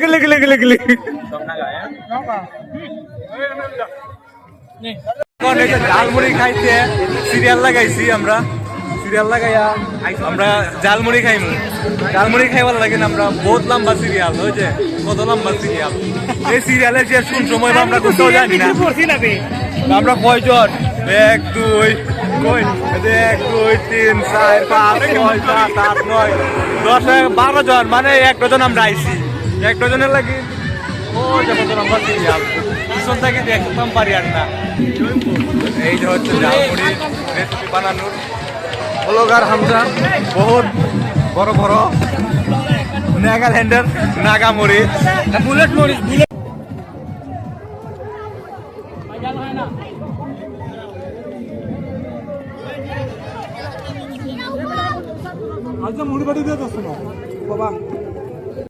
গেলে গেলে গেলে গেলে এখন এই যে ঝালমুড়ি খাইতে সিরিয়াল লাগাইছি আমরা সিরিয়াল লাগাইয়া আমরা ঝালমুড়ি খাইমু। ঝালমুড়ি খাইবার লাগে না, আমরা বহুত লম্বা সিরিয়াল যে কত লম্বা সিরিয়াল। এই সিরিয়ালে যে শুন সময় আমরা কোথাও জানি না। আমরা কয়জন? এক, দুই এক, দুই, তিন, চার, পাঁচ, ছয়, সাত, আট, নয়, দশ বারো জন মানে এক ডজন আমরা আইছি। এক ডজনের লাগি ও যখন আমরা সিরিয়াল। থেকে দেখতাম পারি আর না। এই যে হচ্ছে ঝালমুড়ি রেসিপি বানানোর। ব্লগার হামজা, বহুত বড় বড় নাগাল্যান্ডের নাগামুড়ি। বুলেট মরিচ বুলেট আজ মুড়ি বাড়ি দিয়ে না? বাবা।